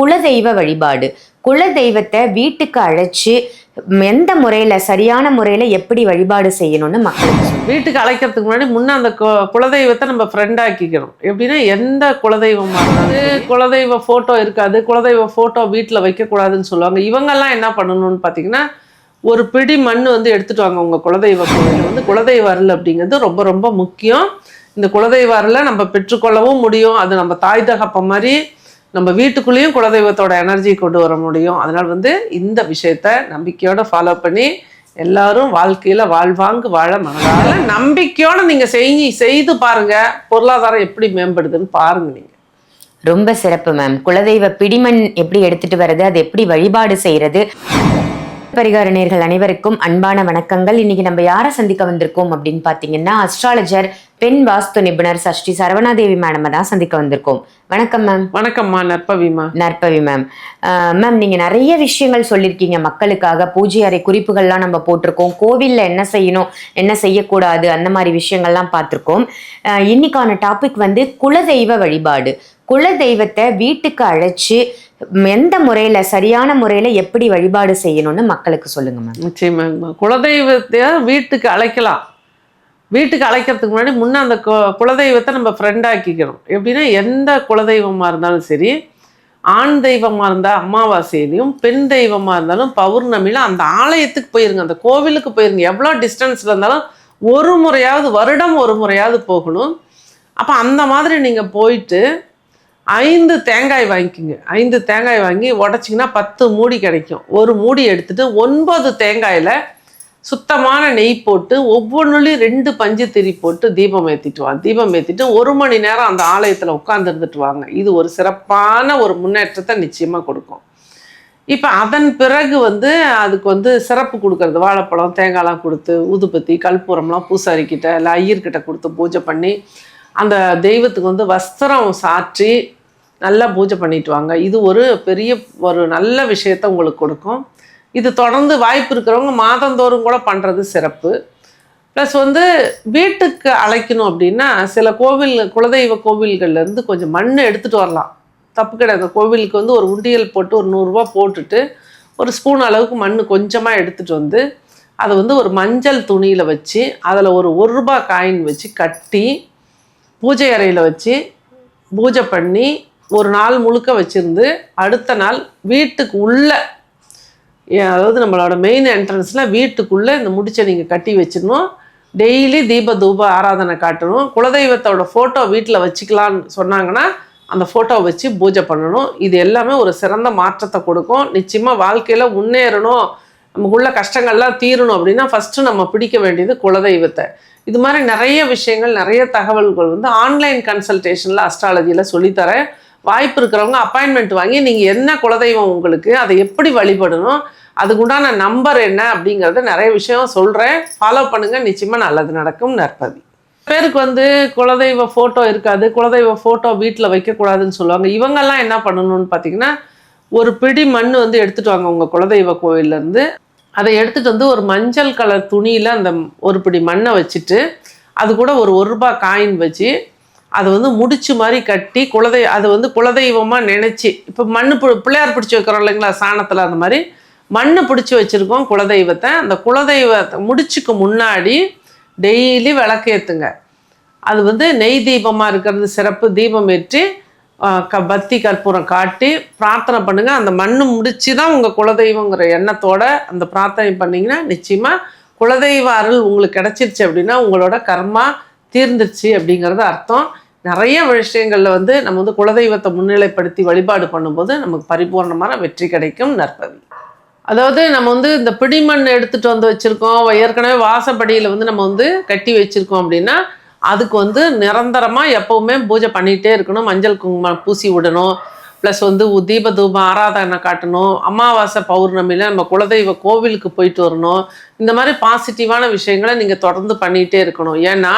குலதெய்வ வழிபாடு. குலதெய்வத்தை வீட்டுக்கு அழைச்சு எந்த முறையில சரியான முறையில எப்படி வழிபாடு செய்யணும்னு மக்களுக்கு வீட்டுக்கு அழைக்கிறதுக்கு முன்னாடி முன்ன அந்த கு- குலதெய்வத்தை நம்ம ஃப்ரெண்ட் ஆக்கிக்கணும். எப்படின்னா எந்த குலதெய்வமா இருந்தாலும் குலதெய்வ ஃபோட்டோ இருக்காது குலதெய்வ ஃபோட்டோ வீட்டில் வைக்கக்கூடாதுன்னு சொல்லுவாங்க. இவங்கெல்லாம் என்ன பண்ணணும்னு பார்த்தீங்கன்னா ஒரு பிடி மண் வந்து எடுத்துட்டு வாங்க. உங்கள் குலதெய்வ கோவில் வந்து குலதெய்வ அருள் அப்படிங்கிறது ரொம்ப ரொம்ப முக்கியம். இந்த குலதெய்வ அருளை நம்ம பெற்றுக்கொள்ளவும் முடியும். அது நம்ம தாய் தகப்ப மாதிரி நம்ம வீட்டுக்குள்ளேயும் குலதெய்வத்தோட எனர்ஜி கொண்டு வர முடியும். அதனால் வந்து இந்த விஷயத்த நம்பிக்கையோடு ஃபாலோ பண்ணி எல்லாரும் வாழ்க்கையில் வாழ்வாங்கு வாழ மனதால நம்பிக்கையோடு நீங்கள் செஞ்சு செய்து பாருங்கள் பொருளாதாரம் எப்படி மேம்படுதுன்னு பாருங்கள் நீங்கள் ரொம்ப சிறப்பு மேம் குலதெய்வ பிடிமண் எப்படி எடுத்துட்டு வர்றது அது எப்படி வழிபாடு செய்யறது? பரிகார நேர்கள் அனைவருக்கும் அன்பான வணக்கங்கள். இன்னைக்கு நம்ம யாரை சந்திக்க வந்திருக்கோம் அப்படின்னு பாத்தீங்கன்னா அஸ்ட்ராலஜர் பெண் வாஸ்து நிபுணர் சஷ்டி சரவணாதேவி மேடம் தான் சந்திக்க வந்திருக்கோம். வணக்கம் மேம் வணக்கம்மா நற்பவிமா நற்பவி மேம் மேம் நீங்க நிறைய விஷயங்கள் சொல்லியிருக்கீங்க. மக்களுக்காக பூஜை அறை குறிப்புகள்லாம் நம்ம போட்டிருக்கோம். கோவில்ல என்ன செய்யணும் என்ன செய்யக்கூடாது அந்த மாதிரி விஷயங்கள்லாம் பார்த்துருக்கோம். அஹ், இன்னைக்கான டாபிக் வந்து குலதெய்வ வழிபாடு. குலதெய்வத்தை வீட்டுக்கு அழைச்சு எந்த முறையில சரியான முறையில எப்படி வழிபாடு செய்யணும்னு மக்களுக்கு சொல்லுங்க மேம் நிச்சயமா குலதெய்வத்தை வீட்டுக்கு அழைக்கலாம். வீட்டுக்கு அழைக்கிறதுக்கு முன்னாடி முன்ன அந்த கு- குலதெய்வத்தை நம்ம ஃப்ரெண்டாக்கிக்கணும் எப்படின்னா எந்த குலதெய்வமாக இருந்தாலும் சரி ஆண் தெய்வமாக இருந்தால் அமாவாசையிலையும் பெண் தெய்வமாக இருந்தாலும் பௌர்ணமியில் அந்த ஆலயத்துக்கு போயிருங்க. அந்த கோவிலுக்கு போயிருங்க. எவ்வளோ டிஸ்டன்ஸில் இருந்தாலும் ஒரு முறையாவது வருடம் ஒரு முறையாவது போகணும். அப்போ அந்த மாதிரி நீங்கள் போயிட்டு ஐந்து தேங்காய் வாங்கிக்கிங்க. ஐந்து தேங்காய் வாங்கி உடச்சிங்கன்னா பத்து மூடி கிடைக்கும். ஒரு மூடி எடுத்துட்டு ஒன்பது தேங்காயில் சுத்தமான நெய் போட்டு ஒவ்வொன்றுலையும் ரெண்டு பஞ்சு திரி போட்டு தீபம் ஏற்றிட்டு வாங்க தீபம் ஏற்றிட்டு ஒரு மணி நேரம் அந்த ஆலயத்தில் உட்காந்துருந்துட்டு வாங்க. இது ஒரு சிறப்பான ஒரு முன்னேற்றத்தை நிச்சயமாக கொடுக்கும். இப்போ அதன் பிறகு வந்து அதுக்கு வந்து சிறப்பு கொடுக்கறது வாழைப்பழம் தேங்காய்லாம் கொடுத்து ஊதுபத்தி கல்பூரம்லாம் பூசாரிக்கிட்ட இல்லை ஐயர்கிட்ட கொடுத்து பூஜை பண்ணி அந்த தெய்வத்துக்கு வந்து வஸ்திரம் சாற்றி நல்லா பூஜை பண்ணிட்டு வாங்க. இது ஒரு பெரிய ஒரு நல்ல விஷயத்த உங்களுக்கு கொடுக்கும். இது தொடர்ந்து வாய்ப்பு இருக்கிறவங்க மாதந்தோறும் கூட பண்ணுறது சிறப்பு. ப்ளஸ் வந்து வீட்டுக்கு அழைக்கணும் அப்படின்னா சில கோவில் குலதெய்வ கோவில்கள்லேருந்து கொஞ்சம் மண் எடுத்துகிட்டு வரலாம். தப்பு கிடையாது. அந்த கோவிலுக்கு வந்து ஒரு உண்டியல் போட்டு ஒரு நூறுரூவா போட்டுட்டு ஒரு ஸ்பூன் அளவுக்கு மண் கொஞ்சமாக எடுத்துகிட்டு வந்து அதை வந்து ஒரு மஞ்சள் துணியில் வச்சு அதில் ஒரு ஒரு ரூபா காயின் வச்சு கட்டி பூஜை அறையில் வச்சு பூஜை பண்ணி ஒரு நாள் முழுக்க வச்சுருந்து அடுத்த நாள் வீட்டுக்கு உள்ளே அதாவது நம்மளோட மெயின் என்ட்ரன்ஸில் வீட்டுக்குள்ளே இந்த முடிச்சை நீங்கள் கட்டி வச்சிடணும். டெய்லி தீப தூப ஆராதனை காட்டணும். குலதெய்வத்தோட ஃபோட்டோ வீட்டில் வச்சுக்கலான்னு சொன்னாங்கன்னா அந்த ஃபோட்டோவை வச்சு பூஜை பண்ணணும். இது எல்லாமே ஒரு சிறந்த மாற்றத்தை கொடுக்கும். நிச்சயமாக வாழ்க்கையில் முன்னேறணும். நமக்குள்ள கஷ்டங்கள்லாம் தீரணும் அப்படின்னா ஃபஸ்ட்டு நம்ம பிடிக்க வேண்டியது குலதெய்வத்தை. இது மாதிரி நிறைய விஷயங்கள் நிறைய தகவல்கள் வந்து ஆன்லைன் கன்சல்டேஷனில் அஸ்ட்ராலஜியில் சொல்லித்தரேன். வாய்ப்பு இருக்கிறவங்க அப்பாயின்மெண்ட் வாங்கி நீங்கள் என்ன குலதெய்வம் உங்களுக்கு அதை எப்படி வழிபடணும் அதுக்குண்டான நம்பர் என்ன அப்படிங்கிறத நிறைய விஷயம் சொல்கிறேன் ஃபாலோ பண்ணுங்கள் நிச்சயமாக நல்லது நடக்கும் நற்பதி. பேருக்கு வந்து குலதெய்வ ஃபோட்டோ இருக்காது. குலதெய்வ ஃபோட்டோ வீட்டில் வைக்கக்கூடாதுன்னு சொல்லுவாங்க. இவங்கெல்லாம் என்ன பண்ணணும்னு பார்த்தீங்கன்னா ஒரு பிடி மண் வந்து எடுத்துகிட்டு வாங்க உங்கள் குலதெய்வ கோவில்லேருந்து. அதை எடுத்துகிட்டு வந்து ஒரு மஞ்சள் கலர் துணியில் அந்த ஒரு பிடி மண்ணை வச்சுட்டு அது கூட ஒரு ஒரு ரூபாய் காயின் வச்சு அதை வந்து முடிச்சு மாதிரி கட்டி குலதெய் அது வந்து குலதெய்வமாக நினச்சி இப்போ மண் பு பிள்ளையார் பிடிச்சி வைக்கிறோம் இல்லைங்களா சாணத்தில் அந்த மாதிரி மண் பிடிச்சி வச்சுருக்கோம் குலதெய்வத்தை. அந்த குலதெய்வத்தை முடிச்சுக்கு முன்னாடி டெய்லி விளக்கேற்றுங்க அது வந்து நெய் தீபமாக இருக்கிறது சிறப்பு தீபம் ஏற்றி க பத்தி கற்பூரம் காட்டி பிரார்த்தனை பண்ணுங்கள் அந்த மண் முடிச்சு தான் உங்கள் குலதெய்வங்கிற எண்ணத்தோட அந்த பிரார்த்தனை பண்ணிங்கன்னா நிச்சயமாக குலதெய்வ அருள் உங்களுக்கு கிடச்சிருச்சு அப்படின்னா உங்களோட கர்மா தீர்ந்துருச்சு அப்படிங்கிறது அர்த்தம். நிறைய விஷயங்களில் வந்து நம்ம வந்து குலதெய்வத்தை முன்னிலைப்படுத்தி வழிபாடு பண்ணும்போது நமக்கு பரிபூர்ணமான வெற்றி கிடைக்கும் நற்பவி. அதாவது நம்ம வந்து இந்த பிடிமண் எடுத்துகிட்டு வந்து வச்சுருக்கோம். ஏற்கனவே வாசப்படியில் வந்து நம்ம வந்து கட்டி வச்சுருக்கோம் அப்படின்னா அதுக்கு வந்து நிரந்தரமாக எப்போவுமே பூஜை பண்ணிகிட்டே இருக்கணும். மஞ்சள் குங்குமம் பூசி விடணும். ப்ளஸ் வந்து தீப தூபம் ஆராதனை காட்டணும். அமாவாசை பௌர்ணமியில் நம்ம குலதெய்வ கோவிலுக்கு போயிட்டு வரணும். இந்த மாதிரி பாசிட்டிவான விஷயங்களை நீங்கள் தொடர்ந்து பண்ணிகிட்டே இருக்கணும். ஏன்னா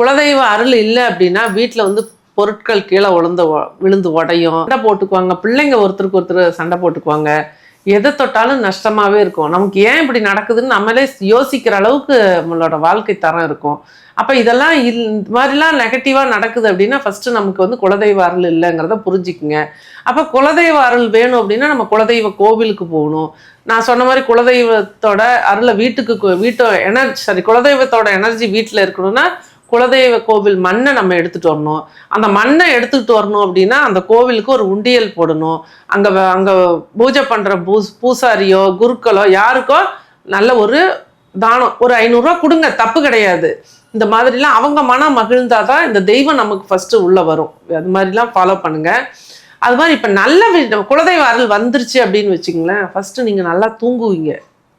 குலதெய்வ அருள் இல்லை அப்படின்னா வீட்டில் வந்து பொருட்கள் கீழே விழுந்து விழுந்து உடையும். சண்டை போட்டுக்குவாங்க. பிள்ளைங்க ஒருத்தருக்கு ஒருத்தர் சண்டை போட்டுக்குவாங்க. எதை தொட்டாலும் நஷ்டமாகவே இருக்கும். நமக்கு ஏன் இப்படி நடக்குதுன்னு நம்மளே யோசிக்கிற அளவுக்கு நம்மளோட வாழ்க்கை தரம் இருக்கும். அப்போ இதெல்லாம் இல்- இந்த மாதிரிலாம் நெகட்டிவாக நடக்குது அப்படின்னா ஃபஸ்ட்டு நமக்கு வந்து குலதெய்வ அருள் இல்லைங்கிறத புரிஞ்சுக்குங்க. அப்போ குலதெய்வ அருள் வேணும் அப்படின்னா நம்ம குலதெய்வ கோவிலுக்கு போகணும். நான் சொன்ன மாதிரி குலதெய்வத்தோட அருளை வீட்டுக்கு வீட்டோ எனர்ஜி சாரி குலதெய்வத்தோட எனர்ஜி வீட்டில் இருக்கணும்னா குலதெய்வ கோவில் மண்ணை நம்ம எடுத்துகிட்டு வரணும். அந்த மண்ணை எடுத்துக்கிட்டு வரணும் அப்படின்னா அந்த கோவிலுக்கு ஒரு உண்டியல் போடணும். அங்கே வ- பூஜை பண்ணுற பூஸ் பூசாரியோ குருக்களோ யாருக்கோ நல்ல ஒரு தானம். ஒரு ஐநூறுரூவா கொடுங்க தப்பு கிடையாது. இந்த மாதிரிலாம் அவங்க மனம் மகிழ்ந்தாதான் இந்த தெய்வம் நமக்கு ஃபஸ்ட்டு உள்ளே வரும். அது மாதிரிலாம் ஃபாலோ பண்ணுங்கள் அது மாதிரி இப்போ நல்ல குலதெய்வ அருள் வந்துருச்சு அப்படின்னு வச்சுங்களேன் ஃபஸ்ட்டு நீங்கள் நல்லா தூங்குவீங்க.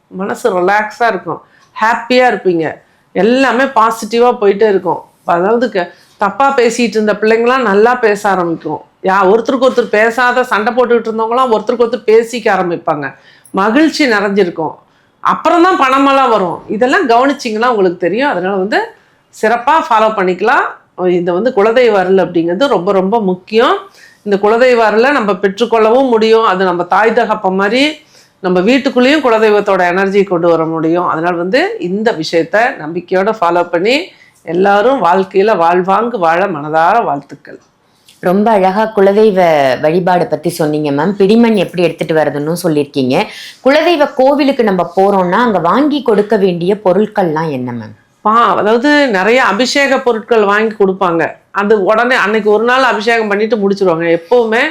மனசு ரிலாக்ஸாக இருக்கும். ஹாப்பியாக இருப்பீங்க. எல்லாமே பாசிட்டிவாக போயிட்டே இருக்கும். அதாவது க தப்பாக பேசிகிட்டு இருந்த பிள்ளைங்களாம் நல்லா பேச ஆரம்பிக்கும். யா ஒருத்தருக்கு ஒருத்தர் பேசாத சண்டை போட்டுக்கிட்டு இருந்தவங்களாம் ஒருத்தருக்கு ஒருத்தர் பேசிக்க ஆரம்பிப்பாங்க. மகிழ்ச்சி நிறைஞ்சிருக்கும். அப்புறம் தான் பணமெல்லாம் வரும். இதெல்லாம் கவனிச்சிங்கன்னா உங்களுக்கு தெரியும். அதனால் வந்து சிறப்பாக ஃபாலோ பண்ணிக்கலாம். இந்த வந்து குலதெய்வ அருள் அப்படிங்கிறது ரொம்ப ரொம்ப முக்கியம். இந்த குலதெய்வ அருளை நம்ம பெற்றுக்கொள்ளவும் முடியும். அது நம்ம தாய் தகப்ப மாதிரி நம்ம வீட்டுக்குள்ளேயும் குலதெய்வத்தோட எனர்ஜி கொண்டு வர முடியும். அதனால் வந்து இந்த விஷயத்த நம்பிக்கையோட ஃபாலோ பண்ணி எல்லாரும் வாழ்க்கையில் வாழ்வாங்கு வாழ மனதார வாழ்த்துக்கள். ரொம்ப அழகா குலதெய்வ வழிபாடு பத்தி சொன்னீங்க மேம் பிடிமண் எப்படி எடுத்துட்டு வரதுன்னு சொல்லியிருக்கீங்க. குலதெய்வ கோவிலுக்கு நம்ம போறோம்னா அங்க வாங்கி கொடுக்க வேண்டிய பொருட்கள்லாம் என்ன மேம் பா அதாவது நிறைய அபிஷேக பொருட்கள் வாங்கி கொடுப்பாங்க. அது உடனே அன்னைக்கு ஒரு நாள் அபிஷேகம் பண்ணிட்டு முடிச்சிருவாங்க. எப்போவுமே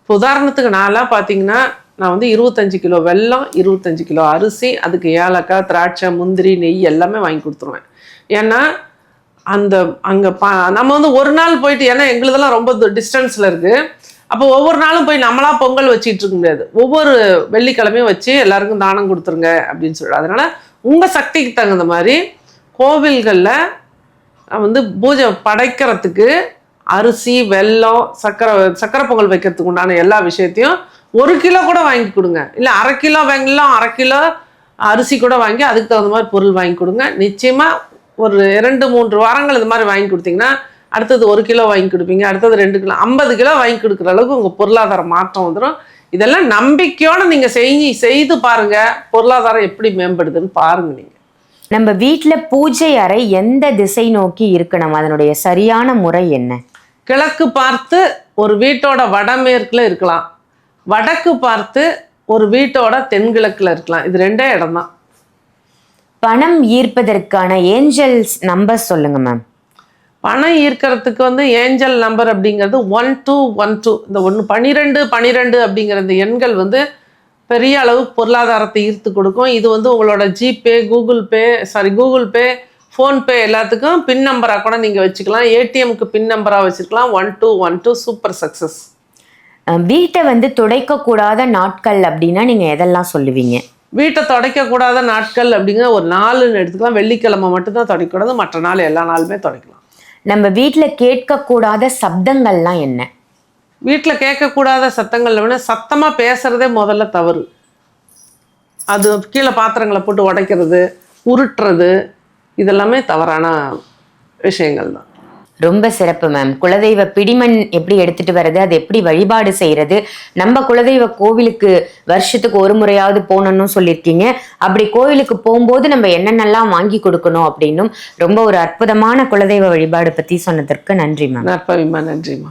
இப்போ உதாரணத்துக்கு நான்லாம் பார்த்தீங்கன்னா நான் வந்து இருபத்தஞ்சு கிலோ வெல்லம் இருபத்தஞ்சு கிலோ அரிசி அதுக்கு ஏலக்காய் திராட்சை முந்திரி நெய் எல்லாமே வாங்கி கொடுத்துருவேன். ஏன்னா அந்த அங்கே பா நம்ம வந்து ஒரு நாள் போயிட்டு ஏன்னா எங்களுதெல்லாம் ரொம்ப டிஸ்டன்ஸில் இருக்குது அப்போ ஒவ்வொரு நாளும் போய் நம்மளா பொங்கல் வச்சுட்டு இருக்க முடியாது. ஒவ்வொரு வெள்ளிக்கிழமையும் வச்சு எல்லாருக்கும் தானம் கொடுத்துருங்க அப்படின்னு சொல்லி அதனால் உங்கள் சக்திக்கு தகுந்த மாதிரி கோவில்களில் வந்து பூஜை படைக்கிறதுக்கு அரிசி வெல்லம் சக்கரை சக்கரை பொங்கல் வைக்கிறதுக்கு உண்டான எல்லா விஷயத்தையும் ஒரு கிலோ கூட வாங்கி கொடுங்க. இல்லை அரை கிலோ வெல்லம் அரை கிலோ அரிசி கூட வாங்கி அதுக்கு தகுந்த மாதிரி பொருள் வாங்கி கொடுங்க. நிச்சயமாக ஒரு இரண்டு மூன்று வாரங்கள் இது மாதிரி வாங்கி கொடுத்தீங்கன்னா அடுத்தது ஒரு கிலோ வாங்கி கொடுப்பீங்க அடுத்தது ரெண்டு கிலோ ஐம்பது கிலோ வாங்கி கொடுக்குற அளவுக்கு உங்கள் பொருளாதார மாற்றம் வந்துடும் இதெல்லாம் நம்பிக்கையோட நீங்கள் செஞ்சு செய்து பாருங்க. பொருளாதாரம் எப்படி மேம்படுதுன்னு பாருங்க நீங்கள் நம்ம வீட்ல பூஜை அறை எந்த திசை நோக்கி இருக்கணும்? அதனுடைய சரியான முறை என்ன? கிழக்கு பார்த்து ஒரு வீட்டோட வடமேற்குல இருக்கலாம். வடக்கு பார்த்து ஒரு வீட்டோட தென்கிழக்குல இருக்கலாம். இது ரெண்டே இடம்தான். பணம் ஈர்ப்பதற்கான ஏஞ்சல்ஸ் நம்பர் சொல்லுங்க மேம். பணம் ஈர்க்கறதுக்கு வந்து ஏஞ்சல் நம்பர் அப்படிங்கிறது ஒன் டூ ஒன் டூ. இந்த ஒன்று பன்னிரெண்டு பன்னிரெண்டு அப்படிங்கிற இந்த எண்கள் வந்து பெரிய அளவு பொருளாதாரத்தை ஈர்த்து கொடுக்கும். இது வந்து உங்களோட GPay Google Pay sorry Google Pay PhonePe எல்லாத்துக்கும் பின் நம்பராக கூட நீங்கள் வச்சுக்கலாம். ஏடிஎம்க்கு பின் நம்பராக வச்சுக்கலாம் one two one two super success வீட்டை வந்து துடைக்க கூடாத நாட்கள் அப்படின்னா நீங்க எதெல்லாம் சொல்லுவீங்க? வீட்டை துடைக்கக்கூடாத நாட்கள் அப்படிங்கிற ஒரு நாலுன்னு எடுத்துக்கலாம். வெள்ளிக்கிழமை மட்டும்தான் துடைக்கக்கூடாது. மற்ற நாள் எல்லா நாளுமே துடைக்கலாம். நம்ம வீட்ல கேட்கக்கூடாத சப்தங்கள்லாம் என்ன? வீட்டில் கேட்கக்கூடாத சத்தங்கள் வேணால் சத்தமாக பேசுகிறதே முதல்ல தவறு. அது கீழே பாத்திரங்களை போட்டு உடைக்கிறது உருட்டுறது இதெல்லாமே தவறான விஷயங்கள் தான். ரொம்ப சிறப்பு மேம் குலதெய்வ பிடிமண் எப்படி எடுத்துட்டு வர்றது அது எப்படி வழிபாடு செய்யறது? நம்ம குலதெய்வ கோவிலுக்கு வருஷத்துக்கு ஒரு முறையாவது போகணும்னு சொல்லியிருக்கீங்க. அப்படி கோவிலுக்கு போகும்போது நம்ம என்னென்னலாம் வாங்கி கொடுக்கணும் அப்படின்னும் ரொம்ப ஒரு அற்புதமான குலதெய்வ வழிபாடு பத்தி சொன்னதற்கு நன்றி மேம் நன்றிமா நன்றிம்மா.